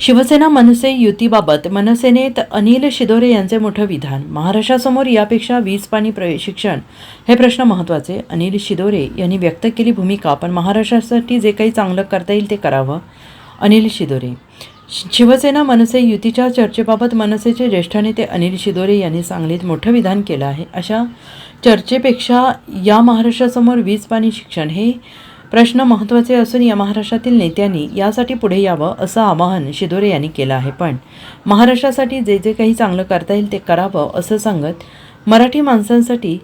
शिवसेना मनसे युतीबाबत मनसेनेत अनिल शिदोरे यांचे मोठं विधान. महाराष्ट्रासमोर यापेक्षा वीज पाणी प्रशिक्षण हे प्रश्न महत्त्वाचे. अनिल शिदोरे यांनी व्यक्त केली भूमिका पण महाराष्ट्रासाठी जे काही चांगलं करता येईल ते करावं अनिल शिदोरे. शिवसेना मनसे युतीच्या चर्चेबाबत मनसेचे ज्येष्ठ नेते अनिल शिदोरे यांनी सांगलीत मोठं विधान केलं आहे. अशा चर्चेपेक्षा या महाराष्ट्रासमोर वीज पाणी शिक्षण हे प्रश्न महत्त्वाचे असून या महाराष्ट्रातील नेत्यांनी यासाठी पुढे यावं असं आवाहन शिदोरे यांनी केलं आहे. पण महाराष्ट्रासाठी जे जे काही चांगलं करता येईल ते करावं असं सांगत मराठी माणसांसाठी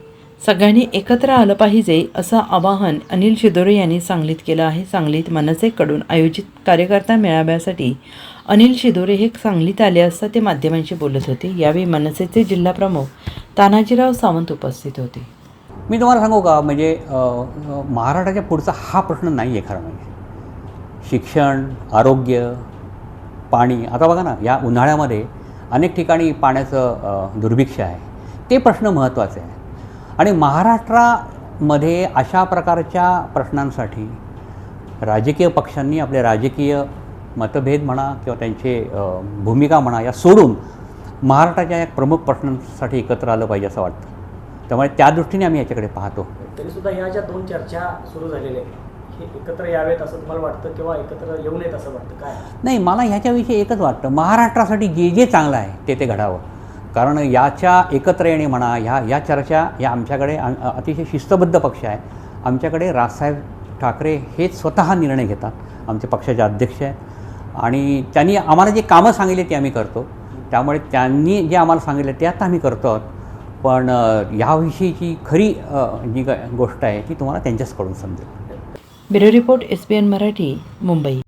सगळ्यांनी एकत्र आलं पाहिजे असं आवाहन अनिल शिदोरे यांनी सांगलीत केलं आहे. सांगलीत मनसेकडून आयोजित कार्यकर्ता मेळाव्यासाठी अनिल शिदोरे हे सांगलीत आले असता ते माध्यमांशी बोलत होते. यावेळी मनसेचे जिल्हाप्रमुख तानाजीराव सावंत उपस्थित होते. मी तुम्हाला सांगू का म्हणजे महाराष्ट्राच्या पुढचा हा प्रश्न नाही आहे खरं म्हणजे. शिक्षण आरोग्य पाणी आता बघा ना या उन्हाळ्यामध्ये अनेक ठिकाणी पाण्याचं दुर्भिक्ष आहे. ते प्रश्न महत्त्वाचे आहे आणि महाराष्ट्रामध्ये अशा प्रकारच्या प्रश्नांसाठी राजकीय पक्षांनी आपले राजकीय मतभेद म्हणा किंवा त्यांचे भूमिका म्हणा या सोडून महाराष्ट्राच्या या प्रमुख प्रश्नांसाठी एकत्र आलं पाहिजे असं वाटतं. त्यामुळे त्या दृष्टीने आम्ही याच्याकडे पाहतो. तरी सुद्धा ह्या ज्या दोन चर्चा सुरू झालेल्या आहेत हे एकत्र यावेत असं तुम्हाला वाटतं किंवा एकत्र येऊ नयेत असं वाटतं? काय? नाही मला ह्याच्याविषयी एकच वाटतं. महाराष्ट्रासाठी जे जे चांगलं आहे ते ते घडावं. कारण याच्या एकत्र येणे म्हणा ह्या या चर्चा या आमच्याकडे अतिशय शिस्तबद्ध पक्ष आहे. आमच्याकडे राजसाहेब ठाकरे हेच स्वतः निर्णय घेतात आमचे पक्षाचे अध्यक्ष आहेत. आणि त्यांनी आम्हाला जे कामं सांगितले ते आम्ही करतो. त्यामुळे त्यांनी जे आम्हाला सांगितले ते आता आम्ही करतो आहोत. पण ह्याविषयीची खरी जी ग- गोष्ट आहे ती तुम्हाला त्यांच्याचकडून समजेल. Bureau report S B N Marathi Mumbai.